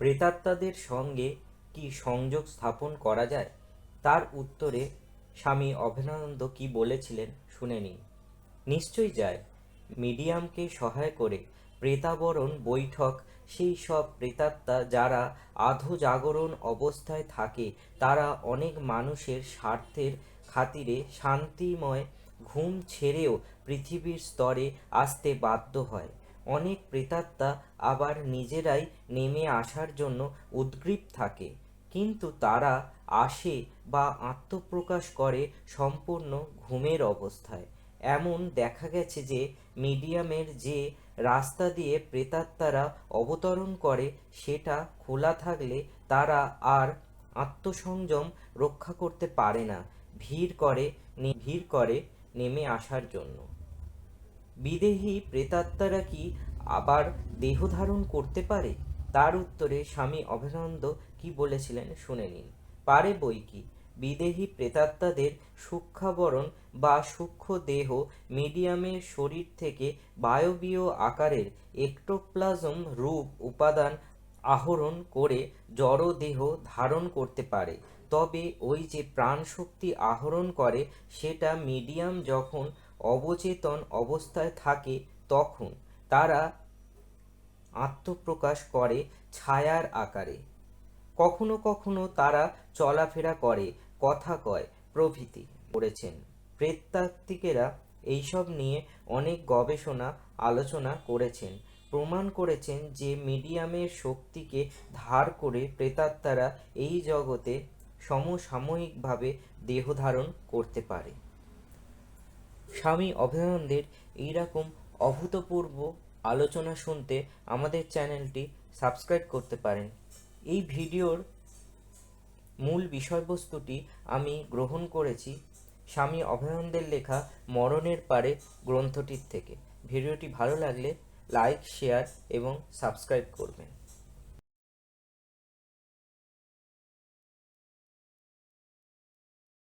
প্রেতাত্মাদের সঙ্গে কি সংযোগ স্থাপন করা যায়? তার উত্তরে স্বামী অভেদানন্দ কি বলেছিলেন শুনে নিন। নিশ্চয়ই যায়। মিডিয়ামকে সহায় করে প্রেতাবরণ, বৈঠক, সেই সব প্রেতাত্মা যারা আধো জাগরণ অবস্থায় থাকে, তারা অনেক মানুষের স্বার্থের খাতিরে শান্তিময় ঘুম ছেড়েও পৃথিবীর স্তরে আসতে বাধ্য হয়। অনেক প্রেতাত্মা আবার নিজেরাই নেমে আসার জন্য উদ্গ্রীব থাকে। কিন্তু তারা আসে বা আত্মপ্রকাশ করে সম্পূর্ণ ঘুমের অবস্থায়। এমন দেখা গেছে যে, মিডিয়ামের যে রাস্তা দিয়ে প্রেতাত্মারা অবতরণ করে, সেটা খোলা থাকলে তারা আর আত্মসংযম রক্ষা করতে পারে না। ভিড় করে ভিড় করে নেমে আসার জন্য। বিদেহী প্রেতাত্মারা কি আবার দেহ ধারণ করতে পারে? তার উত্তরে স্বামী অভেদানন্দ কি বলেছিলেন শুনে নিন। পারে বই কি? বিদেহী প্রেতাত্মাদের সূক্ষ্মাবরণ বা সূক্ষ্ম দেহ মিডিয়ামের শরীর থেকে বায়বীয় আকারের একটোপ্লাজম রূপ উপাদান আহরণ করে জড় দেহ ধারণ করতে পারে। তবে ওই যে প্রাণশক্তি আহরণ করে, সেটা মিডিয়াম যখন অবচেতন অবস্থায় থাকে, তখন তারা আত্মপ্রকাশ করে ছায়ার আকারে। কখনো কখনো তারা চলাফেরা করে, কথা কয়, প্রভৃতি করেছেন। প্রেতাত্ত্বিকেরা এইসব নিয়ে অনেক গবেষণা, আলোচনা করেছেন। প্রমাণ করেছেন যে মিডিয়ামের শক্তিকে ধার করে প্রেতাত্মারা এই জগতে সমসাময়িকভাবে দেহ ধারণ করতে পারে। স্বামী অভয়ানন্দের এইরকম অভূতপূর্ব আলোচনা শুনতে আমাদের চ্যানেলটি সাবস্ক্রাইব করতে পারেন। এই ভিডিওর মূল বিষয়বস্তুটি আমি গ্রহণ করেছি স্বামী অভয়ানন্দের লেখা মরণের পারে গ্রন্থটির থেকে। ভিডিওটি ভালো লাগলে লাইক, শেয়ার এবং সাবস্ক্রাইব করবেন।